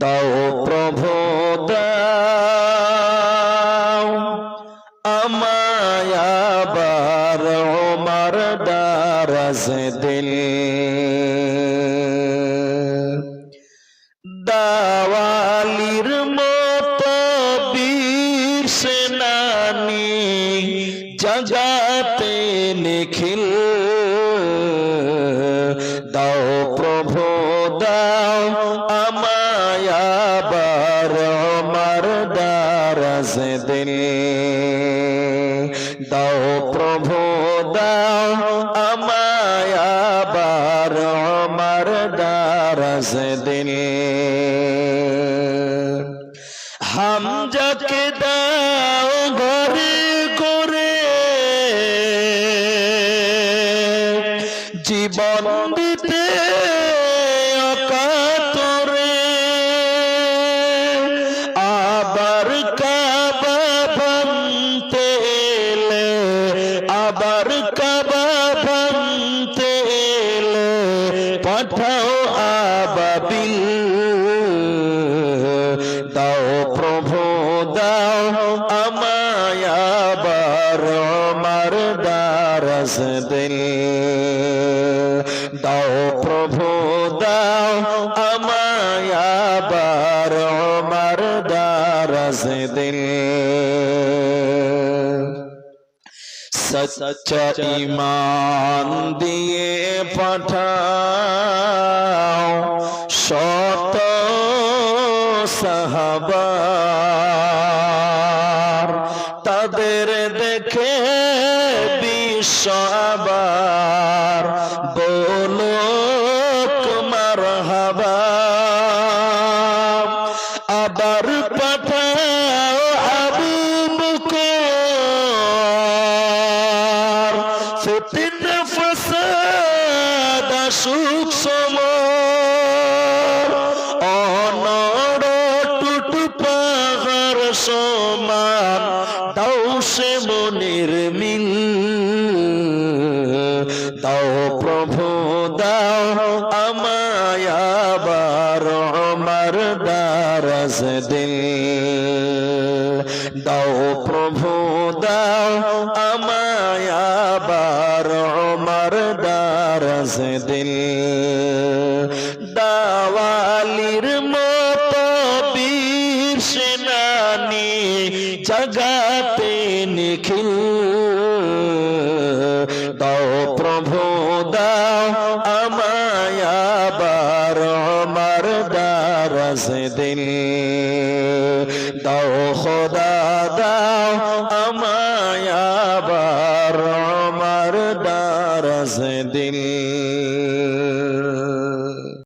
দাও প্রভু দাও আমায় আবার ওমর দারাজ দিল। দাওয়ালির মতো বীর সেনানি জগাতে নিখিল। দারাজ দিল দাও প্রভু, দাও আমায় আবার আমার দারাজ দিল হামজাকে দাও ঘরে করে জীবন দিতে আবার কাবা ভাঙতে এলে, পাঠাও আবাবিল। দাও প্রভু, দাও আমায় আবার আমার দারস দিল। দাও প্রভু, দাও আমায় আমার দিল। সচ্চা ইমান দিয়ে পাঠাও শত সাহাবার। তাদের দেখে বিশ্ব ফিতিন ফসাদ সুখ সমর। অনড় টুটু পাহাড় সমান, দাও সে মনির মিল। দাও প্রভু, দাও আমায় আবার আমার দারস দিল। দাও প্রভু, দাও আমায় দারস দিল। দাওয়ালির মতো বীর সেনানি জগাতে নিখিল। দাও প্রভু, দাও আমায় আবার আমার দারস দিল। দাও খোদা, দাও আবার দিল